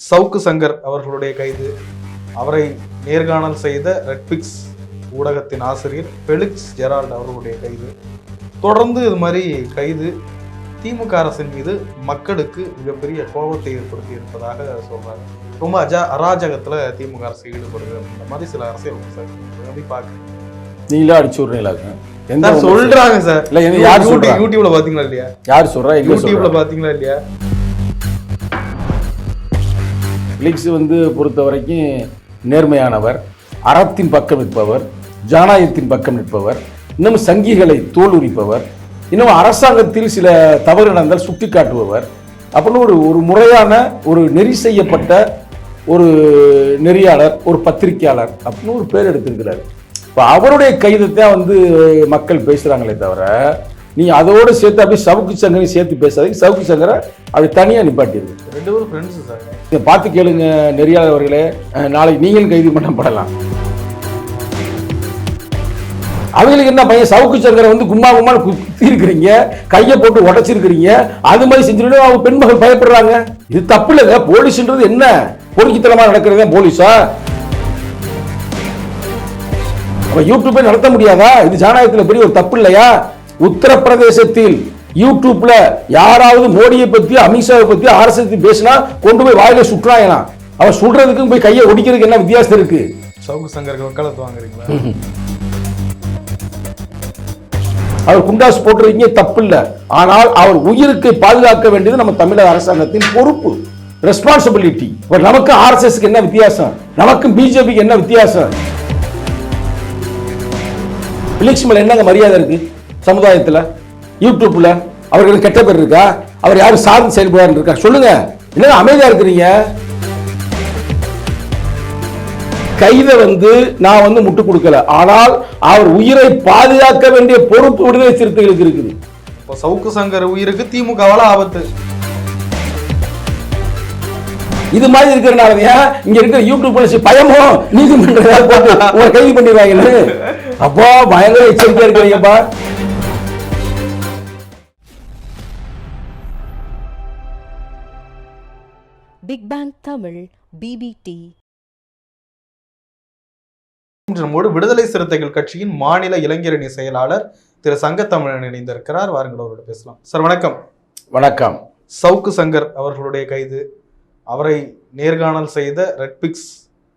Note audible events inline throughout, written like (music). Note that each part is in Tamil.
சவுக்கு சங்கர் அவர்களுடைய கைது அவரை நேர்காணல் செய்த ரெட்பிக்ஸ் ஊடகத்தின் ஆசிரியர் ஃபெலிக்ஸ் ஜெரால்ட் அவர்களுடைய கைது தொடர்ந்து இது மாதிரி கைது திமுக அரசின் மீது மக்களுக்கு மிகப்பெரிய கோபத்தை ஏற்படுத்தி இருப்பதாக சொல்றாங்க ரொம்ப அஜா அராஜகத்துல திமுக அரசு ஈடுபடுது அப்படின்ற மாதிரி சில அரசியல் பார்க்குறீங்க நீங்களே அடிச்சு விடுறீங்களாங்க எந்த சொல்றாங்க சார் இல்ல, யார்? யூடியூப்ல பாத்தீங்களா இல்லையா யார் சொல்றா யூடியூப்ல பாத்தீங்களா இல்லையா பிலிக்ஸ் வந்து பொறுத்த வரைக்கும் நேர்மையானவர் அறத்தின் பக்கம் நிற்பவர் ஜனநாயகத்தின் பக்கம் நிற்பவர் இன்னும் சங்கிகளை தோல் உரிப்பவர் இன்னும் அரசாங்கத்தில் சில தவறு நடந்தால் சுட்டிக்காட்டுபவர் அப்படின்னு ஒரு ஒரு முறையான ஒரு நெறி செய்யப்பட்ட ஒரு நெறியாளர் ஒரு பத்திரிக்கையாளர் அப்படின்னு ஒரு பேர் எடுத்திருக்கிறார். இப்போ அவருடைய கைதத்தான் வந்து மக்கள் பேசுகிறாங்களே தவிர நீ அதோடு சேர்த்து அப்படியே சவுக்கு சங்கரையும் சேர்த்து பேசாதீங்க. சவுக்கு சங்கரை அப்படி தனியாக நிப்பாட்டிருக்கு ரெண்டு பேரும் ஃப்ரெண்ட்ஸ் சார். இதை பார்த்து கேளுங்க நெறியாளர்களே நாளைக்கு நீங்களும் கைது பண்ணப்படலாம். அவங்களுக்கு என்ன பையன்? சவுக்கு சங்கரை வந்து கும்மா கும்மா குத்தி இருக்கிறீங்க கையை போட்டு உடைச்சிருக்கிறீங்க. அது மாதிரி செஞ்சுட்டு அவங்க பெண்மகள் பயப்படுறாங்க. இது தப்பு இல்லைங்க. போலீஸ்ன்றது என்ன? பொறுக்கித்தனமாக நடக்கிறது போலீஸா? அப்ப யூடியூப்பே நடத்த முடியாதா? இது ஜனநாயகத்தில் பெரிய ஒரு தப்பு இல்லையா? உத்தரப்பிரதேசத்தில் யூடியூப்ல யாராவது மோடியை பத்தி அமித்ஷாவை பத்தி ஆர்எஸ் பேசினா கொண்டு போய் வாயில சுற்றுறாங்களாம் அவன் சுடுறதுக்கும் போய் கையை ஒடிக்கிறதுக்கு என்ன வித்தியாசம் இருக்கு? சவுக்கு சங்கருக்கு வக்காலத்து வாங்குறீங்களா? அவர் குண்டாஸ் போட்டிருக்கீங்க தப்பு இல்ல ஆனால் அவர் உயிருக்கு பாதுகாக்க வேண்டியது நம்ம தமிழக அரசாங்கத்தின் பொறுப்பு. ரெஸ்பான்சிபிலிட்டி இப்போ நமக்கு ஆர்எஸ்எஸ்க்கு என்ன வித்தியாசம்? நமக்கும் பிஜேபிக்கு என்ன வித்தியாசம்? பிலிக்ஸ் மேல என்னங்க மரியாதை இருக்கு சமுதாயத்துல? யூடியூப்ல அவர்களுக்கு கெட்ட பேர் இருக்கா? அவர் யாரும் சார்ந்து செயல்படாரு இருக்கா? சொல்லுங்க. என்னங்க அமைதியா இருக்கிறீங்க? கைதை வந்து நான் வந்து முட்டு கொடுக்கல. ஆனால் அவர் உயிரை பாதுகாக்க வேண்டிய பொறுப்பு விடுதலை சிறுத்தைகளுக்கு இருக்குது. இப்போ சவுக்கு சங்கர் உயிருக்கு திமுகவால ஆபத்து. இது மாதிரி இருக்கிறனால ஏன் இங்க இருக்கிற யூடியூப் போலீஸ் பயமோ உங்களை கைது பண்ணிடுவாங்கன்னு? அப்போ பயங்கர எச்சரிக்கையா இருக்கிறீங்கப்பா. பிக் பேங் தமிழ் பிபிடி இன்று நம்மோடு விடுதலை சிறுத்தைகள் கட்சியின் மாநில இளைஞரணி செயலாளர் திரு சங்கத்தமிழன் இணைந்திருக்கிறார். வாருங்கள் அவரோட பேசலாம். சார் வணக்கம். வணக்கம். சவுக்கு சங்கர் அவர்களுடைய கைது. அவரை நேர்காணல் செய்த ரெட்பிக்ஸ்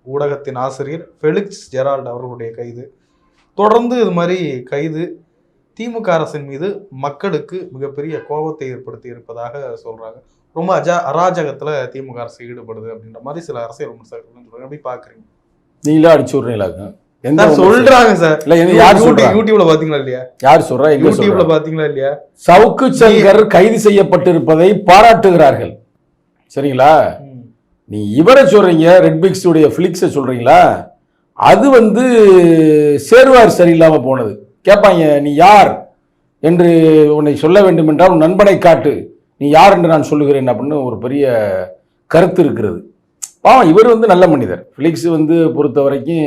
ஊடகத்தின் ஆசிரியர் ஃபெலிக்ஸ் ஜெரால்ட் அவர்களுடைய கைது. தொடர்ந்து இது மாதிரி கைது திமுக அரசின் மீது மக்களுக்கு மிகப்பெரிய கோபத்தை ஏற்படுத்தி இருப்பதாக சொல்றாங்க. ரொம்ப அஜா அராஜகத்துல திமுக அரசு ஈடுபடுது அப்படின்ற மாதிரி சில அரசியல் விமர்சகர்கள் சொல்றாங்க. எப்படி பாக்குறீங்க. நீங்களே அடிச்சு விடுறீங்களாங்க எந்த சார் சொல்றாங்க சார். இல்ல, என்ன யார்? யூடியூப்ல பாத்தீங்களா இல்லையா யார் சொல்றா? யூடியூப்ல பாத்தீங்களா இல்லையா? சவுக்கு சங்கர் கைது செய்யப்பட்டிருப்பதை பாராட்டுகிறார்கள். சரிங்களா. நீ இவரை சொல்றீங்க ரெட்பிக்ஸ் உடைய பிளிக்ஸை சொல்றீங்களா? அது வந்து சேர்வார் சரியில்லாம போனது. கேட்பாங்க நீ யார்? என்று உன்னை சொல்ல வேண்டும் என்றால் உன் நண்பனை காட்டு. நீ யார் என்று நான் சொல்லுகிறேன் அப்படின்னு ஒரு பெரிய கருத்து இருக்கிறது. பாவம் இவர் வந்து நல்ல மனிதர். ஃபிலிக்ஸ் வந்து பொறுத்த வரைக்கும்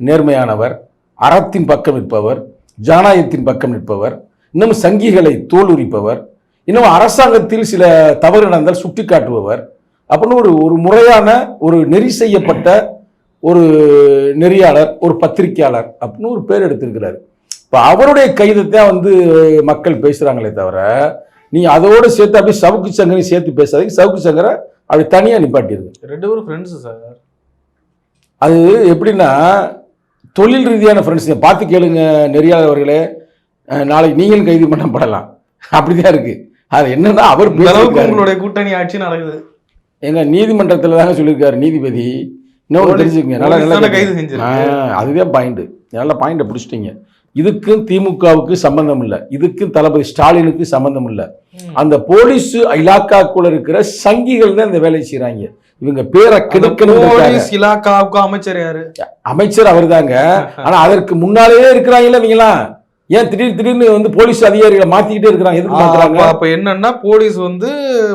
நேர்மையானவர் அறத்தின் பக்கம் நிற்பவர் ஜனநாயகத்தின் பக்கம் நிற்பவர் இன்னும் சங்கிகளை தோல் உரிப்பவர் இன்னும் அரசாங்கத்தில் சில தவறு நடந்தால் சுட்டிக்காட்டுபவர் அப்படின்னு ஒரு ஒரு முறையான ஒரு நெறி செய்யப்பட்ட ஒரு நெறியாளர் ஒரு பத்திரிக்கையாளர் அப்படின்னு ஒரு பேர் எடுத்திருக்கிறார். இப்போ அவருடைய கைதத்தான் வந்து மக்கள் பேசுகிறாங்களே தவிர நீ அதோடு சேர்த்து அப்படியே சவுக்கு சங்கரையும் சேர்த்து பேசாதீங்க. சவுக்கு சங்கரை அப்படி தனியாக நிப்பாட்டிருங்க ரெண்டு பேரும் ஃப்ரெண்ட்ஸ் சார். அது எப்படின்னா தொழில் ரீதியான ஃப்ரெண்ட்ஸ் பார்த்து கேளுங்க நெறியாளர்களே அஹ், நாளைக்கு நீங்கள் கைது பண்ணப்படலாம். அப்படிதான் இருக்கு. அது என்னன்னா அவர். உங்களுடைய கூட்டணி ஆட்சி நடக்குது. எங்க நீதிமன்றத்தில் தாங்க சொல்லியிருக்காரு நீதிபதி. இன்னொன்று தெரிஞ்சுக்கங்க. நல்லா நல்லா கைது. ஆ, அதுதான் பாயிண்ட் நல்ல பாயிண்ட பிடிச்சிட்டீங்க. இதுக்கும் திமுகவுக்கு சம்பந்தம் இல்லை. இதுக்கும் தளபதி ஸ்டாலினுக்கு சம்பந்தம் இல்லை. அந்த போலீஸ் இலாக்காக்குள்ள இருக்கிற சங்கிகள் தான் இந்த வேலையை செய்றாங்க. இவங்க பேரை கெடுக்கணும் இலாக்காவுக்கு அமைச்சர் யாரு? அமைச்சர் அவர்தாங்க. ஆனா அதற்கு முன்னாலேயே இருக்கிறாங்கல்ல இவங்களாம் ஏன் திடீர் திடீர்னு வந்து போலீஸ் அதிகாரிகளை மாத்திக்கிட்டே இருக்கிறாங்க? எதுக்கு மாத்துறாங்க? அப்ப- அப்ப என்னன்னா போலீஸ் வந்து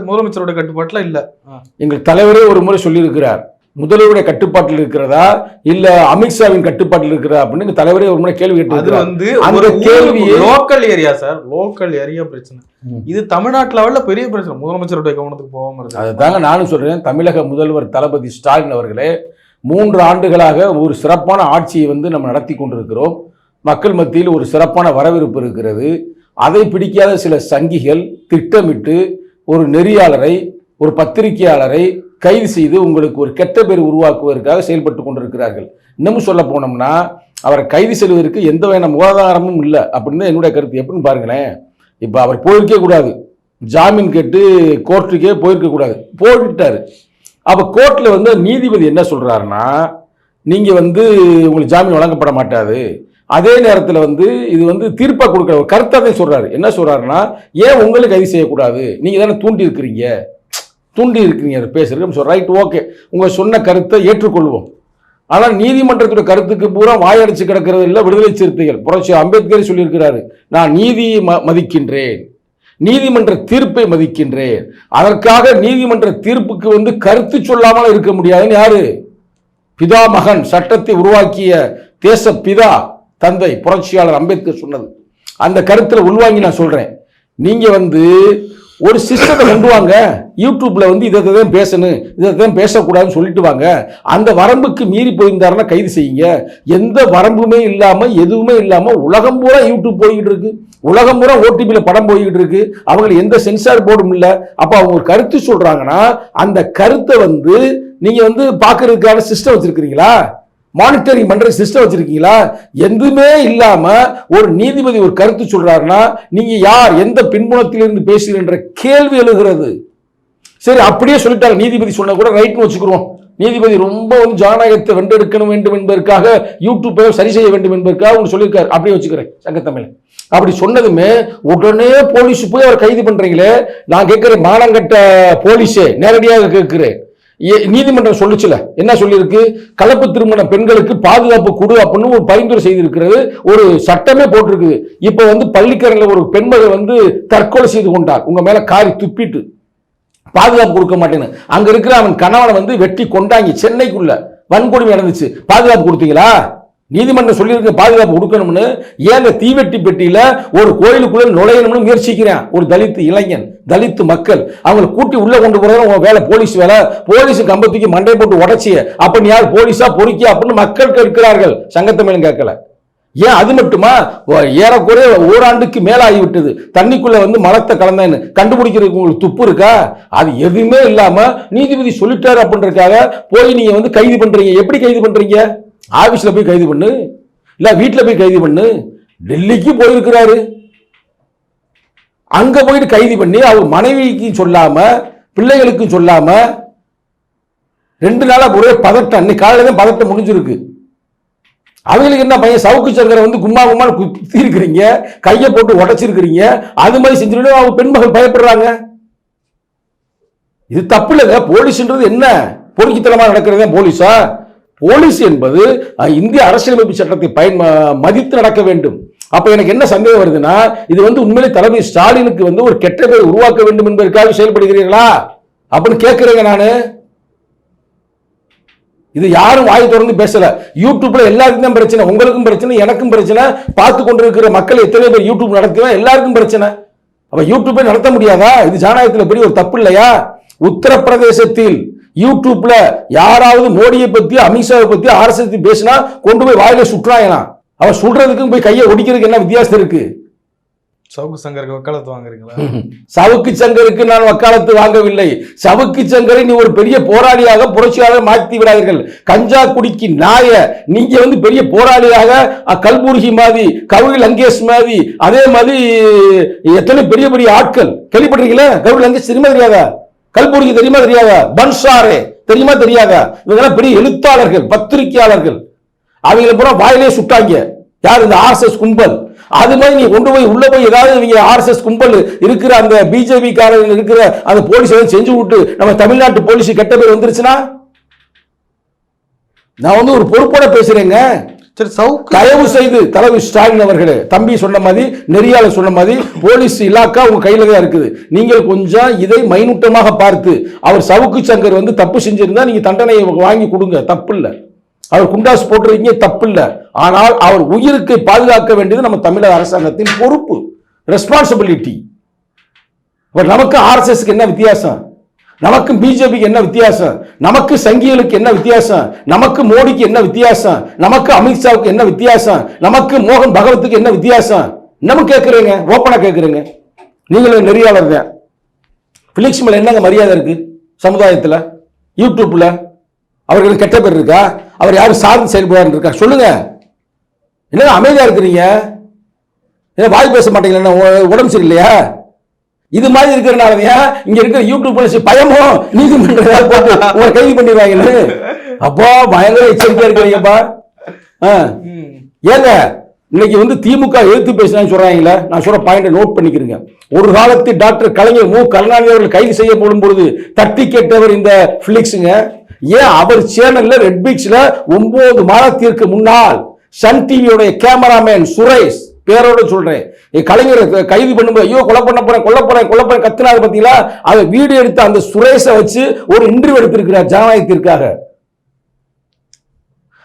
முதலமைச்சரோட கட்டுப்பாட்டுல இல்ல. எங்கள் தலைவரே ஒரு முறை சொல்லியிருக்கிறார். முதல்வருடைய கட்டுப்பாட்டில் இருக்கிறதா? இல்ல அமித்ஷாவின் கட்டுப்பாட்டில் இருக்கிறதா? அப்படின்னு தலைவரே ஒரு முறை கேள்வி கேட்டு வந்து அந்த ஒரு கேள்வியை- local area sir local area பிரச்சனை. இது தமிழ்நாட்டு லெவல்ல பெரிய பிரச்சனை. முதலமைச்சருடைய கவனத்துக்கு போகாம இருக்கு அதுதாங்க நானும் சொல்றேன். தமிழக முதல்வர் தளபதி ஸ்டாலின் அவர்களே மூன்று ஆண்டுகளாக ஒரு சிறப்பான ஆட்சியை வந்து நம்ம நடத்தி கொண்டிருக்கிறோம். மக்கள் மத்தியில் ஒரு சிறப்பான வரவேற்பு இருக்கிறது. அதை பிடிக்காத சில சங்கிகள் திட்டமிட்டு ஒரு நெறியாளரை ஒரு பத்திரிகையாளரை கைது செய்து உங்களுக்கு ஒரு கெட்ட பேர் உருவாக்குவதற்காக செயல்பட்டு கொண்டிருக்கிறார்கள். இன்னமும் சொல்ல போனோம்னா அவரை கைது செய்வதற்கு எந்த வகையான மூலாதாரமும் இல்லை அப்படின்னு என்னுடைய கருத்து. எப்படின்னு பாருங்களேன். இப்போ அவர் போயிருக்கே கூடாது. ஜாமீன் கேட்டு கோர்ட்டுக்கே போயிருக்கக்கூடாது கூடாது. அப்போ கோர்ட்டில் வந்து நீதிபதி என்ன சொல்கிறாருன்னா நீங்கள் வந்து உங்களுக்கு ஜாமீன் வழங்கப்பட மாட்டாது. அதே நேரத்தில் வந்து இது வந்து தீர்ப்பாக கொடுக்குற ஒரு கருத்தை சொல்கிறாரு என்ன சொல்கிறாருன்னா ஏன் உங்களுக்கு கைது செய்யக்கூடாது? நீங்கள் தானே தூண்டி இருக்கிறீங்க. தூண்டி இருக்கிறீங்க பேசுகிறேன் சொல்ற ரைட் ஓகே உங்கள் சொன்ன கருத்தை ஏற்றுக்கொள்வோம். ஆனால் நீதிமன்றத்துடைய கருத்துக்கு பூரா வாயடிச்சு கிடக்கிறது இல்லை விடுதலை சிறுத்தைகள். புரட்சி அம்பேத்கர் சொல்லியிருக்கிறாரு நான் நீதியை ம மதிக்கின்றேன். நீதிமன்ற தீர்ப்பை மதிக்கின்றேன். அதற்காக நீதிமன்ற தீர்ப்புக்கு வந்து கருத்து சொல்லாமல் இருக்க முடியாதுன்னு யாரு? பிதா மகன் சட்டத்தை உருவாக்கிய தேச பிதா தந்தை புரட்சியாளர் அம்பேத்கர் சொன்னது. அந்த கருத்தில் உள்வாங்கி நான் சொல்கிறேன் நீங்கள் வந்து ஒரு சிஸ்டத்தை கொண்டு வாங்க. யூடியூப்ல வந்து இதை தான் பேசணும் இதை தான் பேசக்கூடாதுன்னு சொல்லிட்டு வாங்க. அந்த வரம்புக்கு மீறி போயிருந்தாருன்னா கைது செய்யுங்க. எந்த வரம்புமே இல்லாமல் எதுவுமே இல்லாமல் உலகம் பூரா யூடியூப் போய்கிட்டு இருக்கு. உலகம் பூரா ஓடிபியில் படம் போய்கிட்டு இருக்கு. அவங்களுக்கு எந்த சென்சார் போர்டும் இல்லை. அப்போ அவங்க ஒரு கருத்து சொல்றாங்கன்னா அந்த கருத்தை வந்து நீங்கள் வந்து பார்க்கறதுக்கான சிஸ்டம் வச்சிருக்கிறீங்களா? மானிட்டரிங் பண்ணுற சிஸ்டம் வச்சுருக்கீங்களா? எதுவுமே இல்லாமல் ஒரு நீதிபதி ஒரு கருத்து சொல்கிறாருன்னா நீங்கள் யார் எந்த பின்புணத்திலிருந்து பேசுகிறன்ற கேள்வி எழுகிறது. சரி அப்படியே சொல்லிட்டாங்க நீதிபதி சொன்னால் கூட ரைட்னு வச்சுக்கிறோம். நீதிபதி ரொம்ப வந்து ஜனநாயகத்தை வென்றெடுக்கணும் வேண்டும் என்பதற்காக யூடியூப்பை சரி செய்ய வேண்டும் என்பதற்காக ஒன்று சொல்லியிருக்காரு. அப்படியே வச்சுக்கிறேன் சங்கத்தமிழ். அப்படி சொன்னதுமே உடனே போலீஸ் போய் அவர் கைது பண்ணுறீங்களே நான் கேட்குறேன் மானங்கட்ட போலீஸே நேரடியாக கேட்குறேன். நீதிமன்றம் சொல்லுச்சுல. என்ன சொல்லியிருக்கு? கலப்பு திருமண பெண்களுக்கு பாதுகாப்பு கொடு அப்படின்னு ஒரு பரிந்துரை செய்திருக்கிறது. ஒரு சட்டமே போட்டிருக்குது. இப்போ வந்து பள்ளிக்கரணில் ஒரு பெண்மகள் வந்து தற்கொலை செய்து கொண்டார். உங்க மேல காரி துப்பிட்டு. பாதுகாப்பு கொடுக்க மாட்டேன்னு. அங்க இருக்கிற அவன் கணவனை வந்து வெட்டி கொண்டாங்க சென்னைக்குள்ள வன்கொடுமை நடந்துச்சு. பாதுகாப்பு கொடுத்தீங்களா? நீதிமன்றம் சொல்லியிருக்க பாதுகாப்பு கொடுக்கணும்னு. ஏங்க தீவெட்டி பெட்டியில ஒரு கோயிலுக்குள்ள நுழையணும்னு முயற்சிக்கிறேன். ஒரு தலித் இளைஞன். தலித்து மக்கள் அவங்களை கூட்டி உள்ள கொண்டு போறது உங்க வேலை போலீஸ் வேலை. போலீஸ் கம்பத்துக்கு மண்டை போட்டு உடைச்சிய. அப்ப நீ யார் போலீஸா பொறுக்கியா அப்படின்னு மக்கள் கேட்கிறார்கள். சங்கத்தமிழன் கேட்கல. ஏன் அது மட்டுமா? ஓ- ஏறக்குறைய ஓராண்டுக்கு மேலாகிவிட்டது தண்ணிக்குள்ள வந்து மலத்தை கலந்தேன்னு. கண்டுபிடிக்கிறதுக்கு உங்களுக்கு துப்பு இருக்கா? அது எதுவுமே இல்லாம நீதிபதி சொல்லிட்டாரு அப்படின்றக்காக போய் நீங்க வந்து கைது பண்றீங்க. எப்படி கைது பண்றீங்க? ஆபீஸ்ல போய் கைது பண்ணு. இல்ல வீட்டுல போய் கைது பண்ணு. டெல்லிக்கு போயிருக்கிறாரு. அங்கே போயிட்டு கைது பண்ணி அவர் மனைவிக்கு சொல்லாமல் பிள்ளைகளுக்கும் சொல்லாமல் ரெண்டு நாளாக ஒரே பதட்டம். அன்னைக்கு காலையில் தான் பதட்டம் முடிஞ்சிருக்கு. அவங்களுக்கு என்ன பையன்? சவுக்கு சங்கரை வந்து கும்மா கும்மான்னு குத்தி இருக்கிறீங்க கையை போட்டு உடச்சிருக்கிறீங்க அது மாதிரி செஞ்சுட்டு அவங்க பெண்மகள் பயப்படுறாங்க. இது தப்பு இல்லைங்க போலீஸ்ன்றது என்ன? நடக்கிறது தான் போலீஸா? போலீஸ் என்பது இந்திய அரசியலமைப்பு சட்டத்தை பயன் மதித்து நடக்க வேண்டும். அப்ப எனக்கு என்ன சந்தேகம் வருதுன்னா இது வந்து உண்மையிலே தலைமை ஸ்டாலினுக்கு வந்து ஒரு கெட்ட பேர் உருவாக்க வேண்டும் என்பதற்காக செயல்படுகிறீர்களா? அப்படின்னு கேட்கிறேங்க நானு. இது யாரும் வாய் தொடர்ந்து பேசல. யூடியூப்ல எல்லாருக்கும் தான் பிரச்சனை உங்களுக்கும் பிரச்சனை எனக்கும் பிரச்சனை. பார்த்து கொண்டிருக்கிற மக்கள் எத்தனை பேர் யூடியூப் நடத்துவேன் எல்லாருக்கும் பிரச்சனை. அப்ப யூடியூப்பை நடத்த முடியாதா? இது ஜனநாயகத்தில் பெரிய ஒரு தப்பு இல்லையா? உத்தரப்பிரதேசத்தில் யூடியூப்ல யாராவது மோடியை பத்தி அமித்ஷாவை பத்தி ஆர்எஸ்எஸ் பேசினா கொண்டு போய் வாயில சுட்டுறாங்களாம் அவன் சுடுறதுக்கும் போய் கையை ஒடிக்கிறதுக்கு என்ன வித்தியாசம் இருக்கு? சவுக்கு சங்கருக்கு வக்காலத்து வாங்குறீங்களா? (laughs) சவுக்கு சங்கருக்கு நான் வக்காலத்து வாங்கவில்லை. சவுக்கு சங்கரை நீ ஒரு பெரிய போராளியாக புரட்சியாளர் மாற்றி விடாதீர்கள். கஞ்சா குடிக்கு நாய நீங்க வந்து பெரிய போராளியாக கல்புர்கி மாதிரி கவுரி லங்கேஷ் மாதிரி அதே மாதிரி எத்தனை பெரிய பெரிய ஆட்கள். கேள்விப்பட்டிருக்கீங்களா? கவுரி லங்கேஷ் தெரியுமா தெரியாதா? கல்புர்கி தெரியுமா தெரியாதா? பன்சாரே தெரியுமா தெரியாதா? இவங்கெல்லாம் பெரிய எழுத்தாளர்கள் பத்திரிகையாளர்கள். அவங்கள பூரா வாயிலே சுட்டாங்க. யார் இந்த ஆர்எஸ்எஸ் கும்பல்? அது மாதிரி நீ கொண்டு போய் உள்ள போய் ஏதாவது இவங்க ஆர்எஸ்எஸ் கும்பல் இருக்கிற அந்த பிஜேபி காரர்கள் இருக்கிற அந்த போலீஸ் எதாவது செஞ்சு விட்டு நம்ம தமிழ்நாட்டு போலீஸ் கெட்ட பேர் வந்துருச்சுன்னா? நான் வந்து ஒரு பொறுப்போட பேசுறேங்க. சரி சவுக்கு தயவு செய்து தலைவர் ஸ்டாலின் அவர்களே தம்பி சொன்ன மாதிரி நெறியாளர் சொன்ன மாதிரி போலீஸ் இலாக்கா உங்க கையில தான் இருக்குது. நீங்கள் கொஞ்சம் இதை மைனூட்டமாக பார்த்து அவர் சவுக்கு சங்கர் வந்து தப்பு செஞ்சிருந்தா நீங்க தண்டனையை வாங்கி கொடுங்க. தப்பு இல்ல. அவர் குண்டாஸ் போட்டிருக்கீங்க தப்பு இல்லை ஆனால் அவர் உயிருக்கு பாதுகாக்க வேண்டியது நம்ம தமிழக அரசாங்கத்தின் பொறுப்பு ரெஸ்பான்சிபிலிட்டி இப்போ நமக்கு ஆர்எஸ்எஸ்க்கு என்ன வித்தியாசம்? நமக்கு பிஜேபிக்கு என்ன வித்தியாசம்? நமக்கு சங்கிகளுக்கு என்ன வித்தியாசம்? நமக்கு மோடிக்கு என்ன வித்தியாசம்? நமக்கு அமித்ஷாவுக்கு என்ன வித்தியாசம்? நமக்கு மோகன் பகவத்துக்கு என்ன வித்தியாசம்? நம்ம கேட்குறீங்க ஓப்பனாக கேட்குறீங்க நீங்களும் நெறியாளர் தான். ஃபிலிக்ஸ் மேலே என்னங்க மரியாதை இருக்குது சமுதாயத்தில்? யூடியூப்பில் அவர்களுக்கு கெட்ட பேர் இருக்கா? அவர் யாரும் சார்ந்து செயல்படாரு இருக்கா சொல்லுங்க. என்ன அமைதியா இருக்கிறீங்க? என்ன வாய் பேச மாட்டீங்களா? என்ன உடம்பு சரியில்லையா? இது மாதிரி இருக்கிறனாலவையா இங்க இருக்கிற யூடியூப் போலீஸ் பயமோ நீதிமன்ற போட்டு உங்களை கைது பண்ணிடுவாங்கன்னு? அப்போ பயங்கர எச்சரிக்கையா இருக்கிறீங்கப்பா. ஆ. ஏங்க இன்னைக்கு வந்து திமுக எழுத்து பேசினான்னு சொல்றாங்களே நான் சொல்ற பாயிண்ட் நோட் பண்ணிக்கிறேங்க. ஒரு காலத்து டாக்டர் கலைஞர் மு. கருணாநிதி அவர்கள் கைது செய்யப்படும் பொழுது தட்டி கேட்டவர் இந்த பிளிக்ஸுங்க ஏன் அவர் சேனல்ல ரெட் பீச்ல ஒன்பது மாதத்திற்கு முன்னால் சன் டிவியுடைய கேமராமேன் சுரேஷ் பேரோட சொல்றேன். என் கலைஞர் கைது பண்ணும்போது ஐயோ கொலை பண்ண போறேன் கொல்ல போறேன் கொல்ல போறேன் கத்துனாரு பாத்தீங்களா? அதை வீடியோ எடுத்த அந்த சுரேஷை வச்சு ஒரு இன்டர்வியூ எடுத்திருக்கிறார் ஜனநாயகத்திற்காக.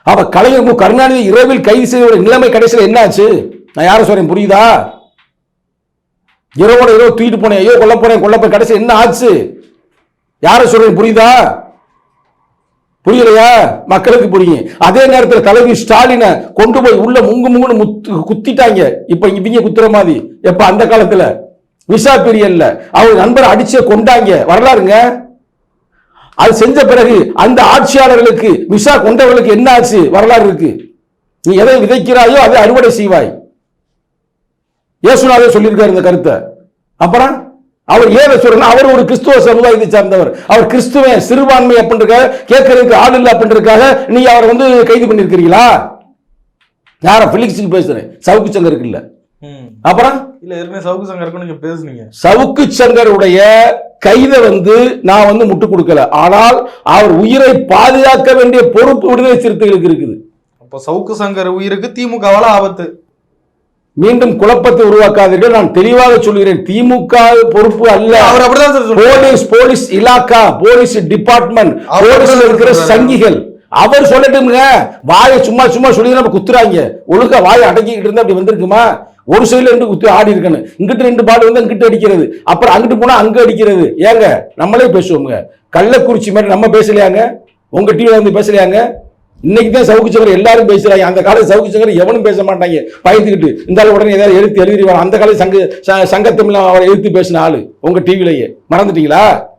அப்ப கலைஞர் மு. கருணாநிதி இரவில் கைது செய்த நிலைமை கடைசியில் என்னாச்சு? நான் யாரை சொல்றேன் புரியுதா? இரவோட இரவு தூக்கிட்டு போனேன் ஐயோ கொல்ல போறேன் கொல்ல போறேன் கடைசி என்ன ஆச்சு? யாரை சொல்றேன் புரியுதா? புரியலையா? மக்களுக்கு புரியும். அதே நேரத்தில் தலைவி ஸ்டாலினை கொண்டு போய் உள்ள முங்கு முங்குன்னு முத்து குத்திட்டாங்க. இப்ப இவங்க குத்துற மாதிரி. எப்ப அந்த காலத்துல? விசா பீரியட்ல அவங்க நண்பரை அடிச்சே கொண்டாங்க. வரலாறுங்க? அது செஞ்ச பிறகு அந்த ஆட்சியாளர்களுக்கு விசா கொண்டவர்களுக்கு என்ன ஆச்சு? வரலாறு இருக்கு. நீ எதை விதைக்கிறாயோ அதை அறுவடை செய்வாய். இயேசுநாதே சொல்லியிருக்காரு இந்த கருத்தை. அப்புறம்? அவர் ஏன் சொல்றா அவர் ஒரு கிறிஸ்துவ சமுதாயத்தை சார்ந்தவர். அவர் கிறிஸ்துவன் சிறுபான்மை அப்படின்றக்காக கேட்கறதுக்கு ஆள் இல்லை அப்படின்றதுக்காக நீங்க அவரை வந்து கைது பண்ணிருக்கிறீங்களா யார பிலிக்ஸுக்கு பேசுறேன். சவுக்கு சங்கருக்கு இல்ல. ம். அப்புறம்? இல்ல ஏற்கனவே சவுக்கு சங்கருக்கும் நீங்க பேசுனீங்க. சவுக்கு சங்கருடைய கைதை வந்து நான் வந்து முட்டு கொடுக்கல. ஆனால் அவர் உயிரை பாதுகாக்க வேண்டிய பொறுப்பு விடுதலை சிறுத்தைகளுக்கு இருக்குது. அப்போ சவுக்கு சங்கர் உயிருக்கு திமுகவால ஆபத்து. மீண்டும் குழப்பத்தை உருவாக்காதீர்கள். நான் தெளிவாக சொல்கிறேன் திமுக பொறுப்பு அல்ல. போலீஸ் போலீஸ் இலாக்கா போலீஸ் டிபார்ட்மெண்ட் போலீஸ்ல இருக்கிற. சங்கிகள். அவர் சொல்லட்டுங்க வாயை சும்மா சும்மா சொல்லி நம்ம குத்துறாங்க. ஒழுங்கா வாயை அடக்கிக்கிட்டு இருந்தா அப்படி வந்திருக்குமா? ஒரு சைடுல ரெண்டு குத்து ஆடி இருக்கணும். இங்கிட்டு ரெண்டு பால் வந்து அங்கிட்டு அடிக்கிறது. அப்புறம் அங்கிட்டு போனா அங்க அடிக்கிறது. ஏங்க நம்மளே பேசுவோங்க கள்ளக்குறிச்சி மாதிரி நம்ம பேசலையாங்க? உங்க டிவில வந்து பேசலையாங்க? இன்னைக்கு தான் சவுக்கு சங்கர் எல்லாரும் பேசுறாங்க. அந்த காலத்து சவுக்கு சங்கர் எவனும் பேச மாட்டாங்க. பயந்துக்கிட்டு இந்த உடனே ஏதாவது எழுத்து எழுதிடுவாங்க அந்த காலத்து சங்க ச- சங்கத்தமிழ் அவரை எழுத்து பேசின ஆளு உங்க டிவிலேயே மறந்துட்டீங்களா?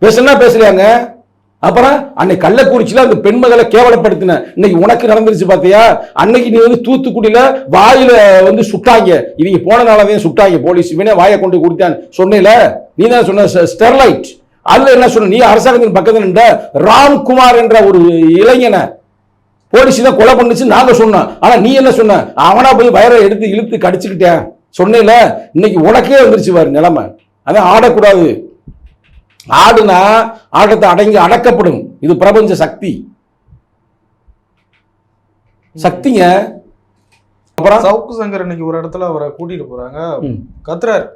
பேசுனா பேசலையாங்க? அப்புறம் அன்னைக்கு கள்ளக்குறிச்சியில் அந்த பெண்மகளை கேவலப்படுத்தின இன்னைக்கு உனக்கு நடந்துருச்சு பார்த்தியா அன்னைக்கு நீ வந்து தூத்துக்குடியில் வாயில் வந்து சுட்டாங்க. இவங்க போனனாலதான் சுட்டாங்க. போலீஸ் இவனே வாயை கொண்டு கொடுத்தான் சொன்னேல? நீ தான் சொன்ன ஸ்டெர்லைட். அதுல என்ன சொன்ன நீ அரசாங்கத்தின் பக்கத்துல நின்ற ராம்குமார் என்ற ஒரு இளைஞனை போலீஸ் தான் கொலை பண்ணுச்சு நாங்க சொன்னோம். ஆனா நீ என்ன சொன்ன? அவனா போய் வயரை எடுத்து இழுத்து கடிச்சுக்கிட்டேன் சொன்னேல இன்னைக்கு உனக்கே வந்துருச்சு பாரு நிலைமை. அதான் ஆடக்கூடாது. ஆடுனா ஆட்டத்தை அடங்கி அடக்கப்படும். இது பிரபஞ்ச சக்தி. சக்திங்க. அப்புறம்? சவுக்கு சங்கர் இன்னைக்கு ஒரு இடத்துல அவரை கூட்டிட்டு போறாங்க. கத்துறாரு.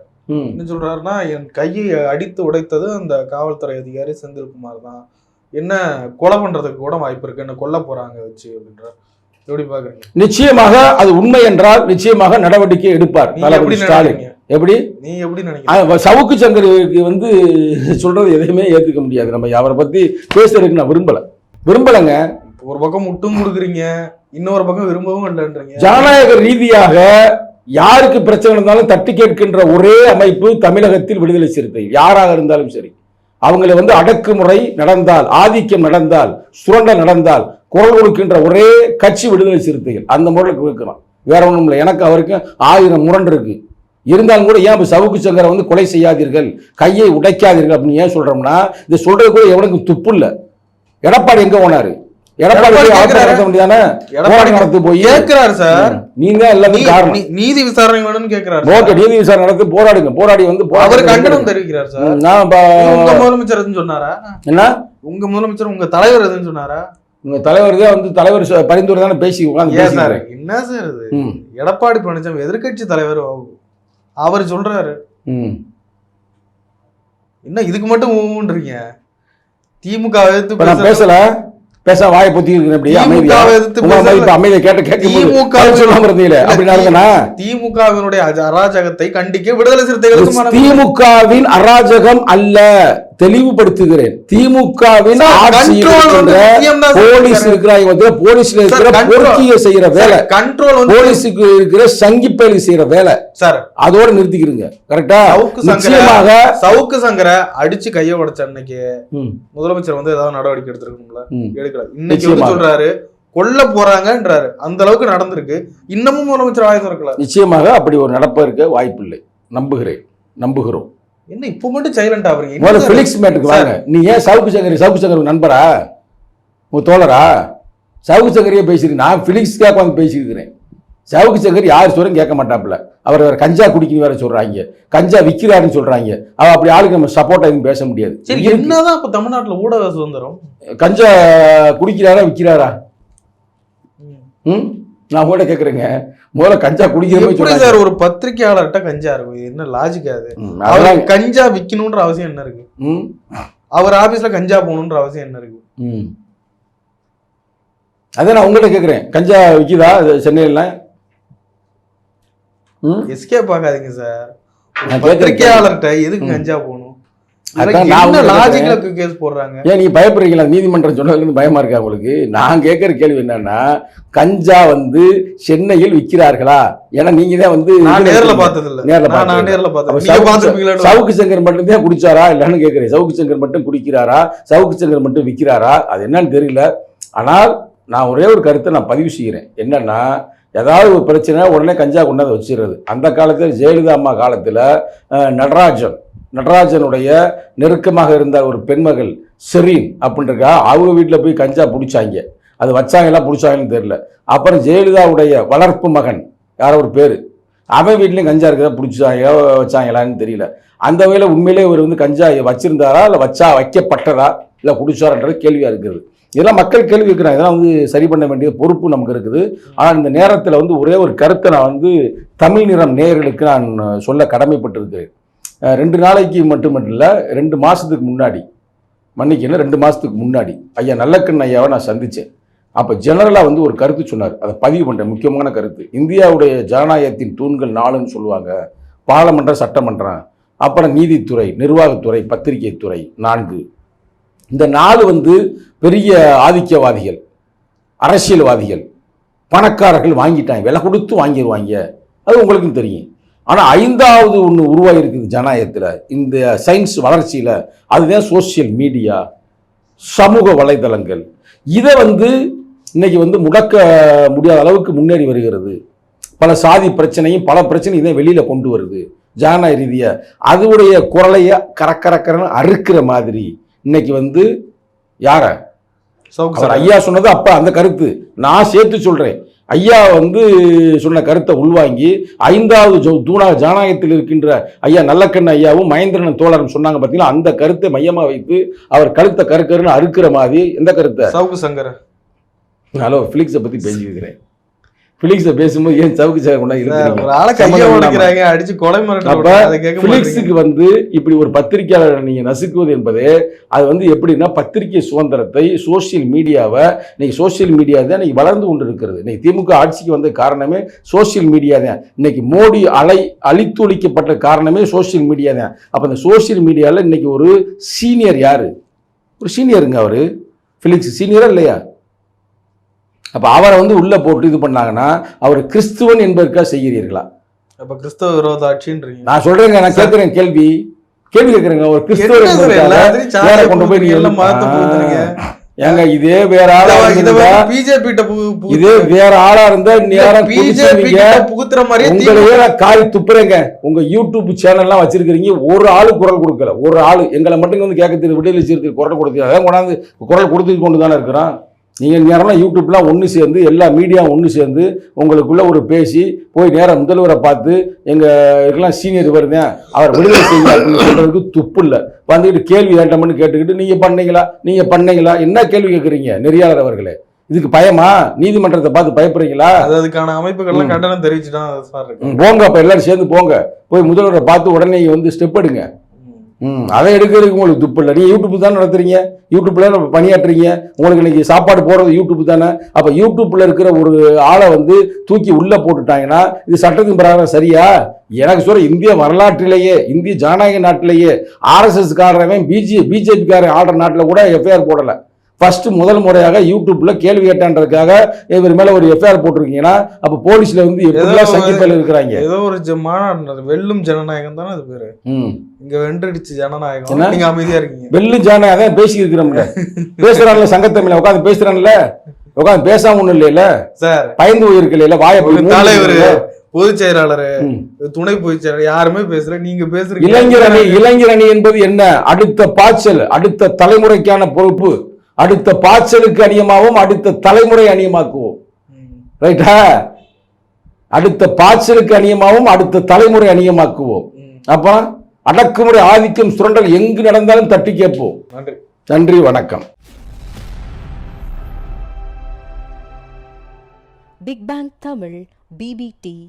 என்ன சொல்றாருன்னா என் கையை அடித்து உடைத்தது அந்த காவல்துறை அதிகாரி செந்தில்குமார் தான். என்ன கொலை பண்றதுக்கு கூட வாய்ப்பு இருக்கு என்ன கொல்ல போறாங்க வச்சு அப்படின்றார். எப்படி பாக்குறீங்க? நிச்சயமாக அது உண்மை என்றால் நிச்சயமாக நடவடிக்கை எடுப்பார் ஸ்டாலின். எப்படி? நீ எப்படி நினைக்கிறீங்க? சவுக்கு சங்கருக்கு வந்து சொல்றது எதையுமே ஏத்துக்க முடியாது. நம்ம அவரை பத்தி பேசுறதுக்கு நான் விரும்பல. விரும்பலைங்க. ஒரு பக்கம் முட்டும் கொடுக்குறீங்க இன்னொரு பக்கம் விரும்பவும் இல்லைன்றீங்க. ஜனநாயக ரீதியாக யாருக்கு பிரச்சனை இருந்தாலும் தட்டி கேட்கின்ற ஒரே அமைப்பு தமிழகத்தில் விடுதலை சிறுத்தை யாராக இருந்தாலும் சரி. அவங்களை வந்து அடக்குமுறை நடந்தால் ஆதிக்கம் நடந்தால் சுரண்டல் நடந்தால் குரல் கொடுக்கின்ற ஒரே கட்சி விடுதலை சிறுத்தைகள். அந்த முறையில் கேட்கலாம் வேற ஒன்றும் இல்லை. எனக்கு அவருக்கு ஆயிரம் முரண் இருக்கு. இருந்தாலும் கூட ஏன் இப்போ சவுக்கு சங்கரை வந்து கொலை செய்யாதீர்கள்? கையை உடைக்காதீர்கள் அப்படின்னு ஏன் சொல்றோம்னா இது சொல்றது கூட எவனுக்கும் துப்பு இல்லை. எடப்பாடி எங்கே போனார்? நீதி விசாரணை. நீதி விசாரணை நடத்தி போராடுங்க. போராடி வந்து அவர் கண்டனம். தெரிவிக்கிறார் சார். உங்க முதலமைச்சர் சொன்னாரா? என்ன? உங்க முதலமைச்சர் உங்க தலைவர் எதுவும் சொன்னாரா? உங்க தலைவர் தான் வந்து தலைவர் பரிந்துரை தானே பேசி உட்காந்து சார் என்ன சார் இது? எடப்பாடி பழனிசாமி எதிர்க்கட்சி தலைவர் அவர் சொல்றாரு. என்ன இதுக்கு மட்டும் ஊன்றீங்க? திமுக எதிர்த்து பேசல. பேச வாயை பொத்தி இருக்கிறேன் அப்படியே திமுக அமைதியா? அமைதியை கேட்ட திமுக சொல்லாம இருந்தீங்களே? அப்படி நடந்தனா திமுகவினுடைய அராஜகத்தை கண்டிக்க விடுதலை சிறுத்தைகளுக்கு திமுகவின் அராஜகம் அல்ல. தெளிவுபடுத்துகிறேன். திமுகவின் போலீஸ். இருக்கிறாங்க போலீஸ்ல இருக்கிற. பொறுக்கிய செய்யற வேலை. கண்ட்ரோல் போலீஸுக்கு இருக்கிற சங்கிப்பேலி செய்யற வேலை. சார் அதோட நிறுத்திக்கிறீங்க. கரெக்டா நிச்சயமாக சவுக்கு சங்கர அடிச்சு கைய உடைச்ச அன்னைக்கு முதலமைச்சர் வந்து ஏதாவது நடவடிக்கை எடுத்திருக்கணும்ல. எடுக்கல. இன்னைக்கு வந்து. சொல்றாரு கொல்ல போறாங்கன்றாரு. அந்த அளவுக்கு நடந்திருக்கு. இன்னமும் முதலமைச்சர் ஆயுதம் இருக்கல. நிச்சயமாக அப்படி ஒரு நடப்பதற்கு வாய்ப்பில்லை. நம்புகிறேன். நம்புகிறோம். என்ன இப்ப மட்டும் சைலண்ட் ஆகுறீங்க முதல்ல சார்? பிலிக்ஸ் மேட்டுக்கு வாங்க. நீ ஏன் சவுக்கு சங்கரி சவுக்கு சங்கர் நண்பரா? உங்க தோழரா? சவுக்கு சங்கரியே பேசிருக்கு நான் பிலிக்ஸ்க்காக வந்து பேசியிருக்கிறேன். சவுக்கு சங்கர் யார் சொல்லும் கேட்க மாட்டாப்புல. அவர் வேற கஞ்சா குடிக்கணும் வேற சொல்றாங்க. கஞ்சா விக்கிறாருன்னு சொல்றாங்க. அவ அப்படி ஆளுக்கு நம்ம சப்போர்ட்டா எதுவும் பேச முடியாது. சரி. என்னதான் இப்ப தமிழ்நாட்டுல ஊடக சுதந்திரம்? கஞ்சா குடிக்கிறாரா விக்கிறாரா? ம். நான் கூட கேக்குறேங்க முதல்ல கஞ்சா எப்படி சொல்றாங்க. சார் ஒரு பத்திரிகையாளர்கிட்ட கஞ்சா இருக்கும்? என்ன லாஜிக் அது? அதெல்லாம் கஞ்சா விக்கணும்ன்ற அவசியம் என்ன இருக்கு? அவர் ஆபீஸ்ல கஞ்சா போகணுன்ற அவசியம் என்ன இருக்கு? ம். அதான் நான் உங்கள்கிட்ட கேட்குறேன் கஞ்சா விற்கிதா சென்னையில்? எஸ்கேப் ஆகாதீங்க சார். பத்திரிகையாளர்கிட்ட எதுக்கு. கஞ்சா போகணும்? பயப்படுறீங்களா? நீதிமன்றம் சொன்னதுலேருந்து பயமா இருக்கா உங்களுக்கு? நான் கேட்குற கேள்வி என்னன்னா கஞ்சா வந்து சென்னையில் விற்கிறார்களா? ஏன்னா நீங்க தான் வந்து நேர்ல இருக்கீங்க. பார்த்தது இல்ல நேர்ல சவுக்கு சங்கர் மட்டும் தான் குடிச்சாரா இல்லைன்னு கேட்குறேன். சவுக்கு சங்கர் மட்டும் குடிக்கிறாரா? சவுக்கு சங்கர் மட்டும் விற்கிறாரா? அது என்னன்னு தெரியல. ஆனால் நான் ஒரே ஒரு கருத்தை நான் பதிவு செய்கிறேன். என்னன்னா ஏதாவது ஒரு பிரச்சனை உடனே கஞ்சா கொண்டாந்து வச்சிடுறது. அந்த காலத்தில் ஜெயலலிதா அம்மா காலத்தில் நடராஜன் நடராஜனுடைய நெருக்கமாக இருந்த ஒரு பெண்மகள் செரீன் அப்படின்றக்கா அவங்க வீட்டில் போய் கஞ்சா பிடிச்சாங்க. அது வச்சாங்களா பிடிச்சாங்கன்னு தெரியல. அப்புறம் ஜெயலலிதாவுடைய வளர்ப்பு மகன் யாரோ ஒரு பேர் அவன் வீட்லேயும் கஞ்சா இருக்கிறதா பிடிச்சாங்க வச்சாங்களான்னு தெரியல. அந்த வகையில் உண்மையிலே இவர் வந்து கஞ்சா வச்சிருந்தாரா இல்லை வச்சா வைக்கப்பட்டதா இல்லை குடிச்சாரன்றது கேள்வியாக இருக்குது இதெல்லாம் மக்கள் கேள்வி கேட்குறாங்க. இதெல்லாம் வந்து சரி பண்ண வேண்டிய பொறுப்பு நமக்கு இருக்குது. ஆனால் இந்த நேரத்தில் வந்து ஒரே ஒரு கருத்தை நான் வந்து தமிழ் நிறம் நேயர்களுக்கு நான் சொல்ல கடமைப்பட்டிருக்கிறேன். ரெண்டு நாளைக்கு மட்டுமல்ல ரெண்டு மாதத்துக்கு முன்னாடி மன்னிக்கணும் ரெண்டு மாதத்துக்கு முன்னாடி ஐயா நல்லக்கண் ஐயாவை நான் சந்தித்தேன் அப்போ ஜெனரலாக வந்து ஒரு கருத்து சொன்னார். அதை பதிவு பண்ணுறேன் முக்கியமான கருத்து. இந்தியாவுடைய ஜனநாயகத்தின் தூண்கள் நாலுன்னு சொல்லுவாங்க. பாராளுமன்றம் சட்டமன்றம் அப்புறம் நீதித்துறை நிர்வாகத்துறை பத்திரிகைத்துறை நான்கு. இந்த நாலு வந்து பெரிய ஆதிக்கவாதிகள் அரசியல்வாதிகள் பணக்காரர்கள் வாங்கிட்டாங்க விலை கொடுத்து வாங்கிடுவாங்க அது உங்களுக்கும் தெரியும். ஆனால் ஐந்தாவது ஒன்று உருவாகியிருக்குது ஜனநாயகத்தில். இந்த சயின்ஸ் வளர்ச்சியில் அதுதான் சோஷியல் மீடியா சமூக வலைதளங்கள். இதை வந்து இன்றைக்கி வந்து முடக்க முடியாத அளவுக்கு முன்னேறி வருகிறது. பல சாதி பிரச்சனையும் பல பிரச்சனையும் இதை வெளியில் கொண்டு வருது. ஜனநாயக ரீதியாக அதோடைய குரலையை கரக்கரக்கரன்னு அறுக்கிற மாதிரி. இன்னைக்கு வந்து யார? அவர் சங்கர். ஐயா சொன்னது அப்ப அந்த கருத்து. நான் சேர்த்து சொல்றேன். ஐயா வந்து சொன்ன கருத்தை உள்வாங்கி ஐந்தாவது ஜோ- தூணா ஜனநாயகத்தில் இருக்கின்ற ஐயா நல்லக்கண்ண ஐயாவும் மகேந்திரன் தோழரும் சொன்னாங்க பார்த்தீங்களா அந்த கருத்தை மையமா வைத்து அவர் கருத்தை கருக்கருன்னு அறுக்கிற மாதிரி. எந்த கருத்தை? சவுக்கு சங்கர். ஹலோ பிலிக்ஸை பத்தி பேசியிருக்கிறேன் பிலிக்ஸை பேசும்போது ஏன் சவுக்கு சேர் கொண்டா இருக்கிறீங்க ஒரு ஆளை கைய சம்மந்தம் இல்லாம. உடைக்கிறாங்க அடிச்சு கொலை பிலிக்ஸுக்கு வந்து இப்படி ஒரு பத்திரிக்கையாளரை நீங்க நசுக்குவது என்பது அது வந்து எப்படின்னா பத்திரிகை சுதந்திரத்தை சோஷியல் மீடியாவை இன்னைக்கு சோஷியல் மீடியா தான் இன்னைக்கு வளர்ந்து கொண்டு இருக்கிறது இன்னைக்கு திமுக ஆட்சிக்கு வந்த காரணமே சோஷியல் மீடியா தான். இன்னைக்கு மோடி அலை அழித்தொழிக்கப்பட்ட காரணமே சோஷியல் மீடியா தான். அப்ப இந்த சோஷியல் மீடியால இன்னைக்கு ஒரு சீனியர் யாரு? ஒரு சீனியருங்க அவரு. பிலிக்ஸ் சீனியரா இல்லையா? அப்ப அவரை வந்து உள்ள போட்டு இது பண்ணாங்கன்னா அவர் கிறிஸ்துவன் என்பதற்காக செய்கிறீர்களா? அப்ப கிறிஸ்தவ விரோத ஆட்சின்றீங்க நான் சொல்றேங்க நான் கேட்கிறேன் கேள்வி. கேள்வி கேட்கிறேங்க ஒரு வேற கொண்டு போய் எல்லாம் மதத்தை புகுத்துறீங்க. ஏங்க இதே வேற ஆளா இருந்தா பிஜேபி இதே வேற ஆளா இருந்தா நேரம் பிஜேபி புகுத்துற மாதிரியே உங்களையே நான் காரி துப்புறேங்க? உங்க யூடியூப் சேனல்லாம் வச்சிருக்கிறீங்க ஒரு ஆளு குரல் கொடுக்கல. ஒரு ஆளு எங்களை மட்டும் வந்து கேட்க தெரியும் விடுதலை சிறுத்தை குரல் கொடுத்து அதான் கொண்டாந்து குரல் கொடுத்து கொண்டு தானே இருக்கிறான்? நீங்கள் நேரம்லாம் யூடியூப்லாம் ஒன்று சேர்ந்து எல்லா மீடியாவும் ஒன்று சேர்ந்து உங்களுக்குள்ள ஒரு பேசி போய் நேரம் முதல்வரை பார்த்து எங்கள் இதுக்கெல்லாம் சீனியர் வருதேன் அவர் விடுதலை செய்யுங்க அப்படின்னு சொல்கிறதுக்கு துப்பு இல்லை. வந்துக்கிட்டு கேள்வி ஏட்டம்னு கேட்டுக்கிட்டு நீங்கள் பண்ணீங்களா? நீங்கள் பண்ணீங்களா? என்ன கேள்வி கேட்குறீங்க நெறியாளர் அவர்களே? இதுக்கு பயமா? நீதிமன்றத்தை பார்த்து பயப்படுறீங்களா? அது அதுக்கான அமைப்புகள்லாம். கண்டனம் ம், போங்க அப்போ எல்லாரும் சேர்ந்து போங்க. போய் முதல்வரை பார்த்து உடனே வந்து ஸ்டெப் எடுங்க. ம். அதை எடுக்கிறதுக்கு உங்களுக்கு துப்பு இல்லை. நீங்கள் யூடியூப் தான் நடத்துறீங்க? யூடியூப்பில் பணியாற்றுறீங்க. உங்களுக்கு இன்னைக்கு சாப்பாடு போடுறது யூடியூப் தானே? அப்போ யூடியூப்பில் இருக்கிற ஒரு ஆளை வந்து தூக்கி உள்ளே போட்டுட்டாங்கன்னா இது சட்டத்தின் பிரகாரம் சரியா? எனக்கு சொல்ற இந்திய வரலாற்றிலேயே இந்திய ஜனநாயக நாட்டிலேயே ஆர்எஸ்எஸ்காரன் பிஜே பிஜேபிக்காரன் ஆடுற நாட்டில் கூட எஃப்ஐஆர் போடலை. ஃபர்ஸ்ட் முதல் முறையாக யூடியூப்ல கேள்வி கேட்டான்றதுக்காக இவர் மேல ஒரு எஃப்ஐஆர் போட்டிருக்கீங்கன்னா அப்ப போலீஸ்ல வந்து எப்படிலாம் சங்கிப்பல் இருக்கிறாங்க? ஏதோ ஒரு மாநாடு. வெல்லும் ஜனநாயகம் தானே அது பேரு. இங்க வென்றடிச்சு ஜனநாயகம்? நீங்க அமைதியா இருக்கீங்க. வெள்ளு ஜான அதான் பேசி இருக்கிறோம்ல பேசுறான்ல சங்கத்தமிழ உட்காந்து பேசுறான்ல. உட்காந்து பேசாம ஒண்ணும் இல்லையில சார். பயந்து போயிருக்கல வாய தலைவர் பொதுச் செயலாளர். துணை பொதுச் செயலாளர் யாருமே பேசல நீங்க பேசுறீங்க. இளைஞர் அணி இளைஞர் அணி என்பது என்ன? அடுத்த பாய்ச்சல் அடுத்த தலைமுறைக்கான பொறுப்பு. அடுத்த பாய்ச்சலுக்கு அணியமாகவும் அடுத்த தலைமுறை அணியமாக்குவோம். ரைட்டா அடுத்த பாய்ச்சலுக்கு அணியமாகவும் அடுத்த தலைமுறை அணியமாக்குவோம். அப்ப அடக்குமுறை ஆதிக்கம் சுரண்டல் எங்கு நடந்தாலும் தட்டி கேட்போம். நன்றி. நன்றி வணக்கம். Big bang Tamil PPT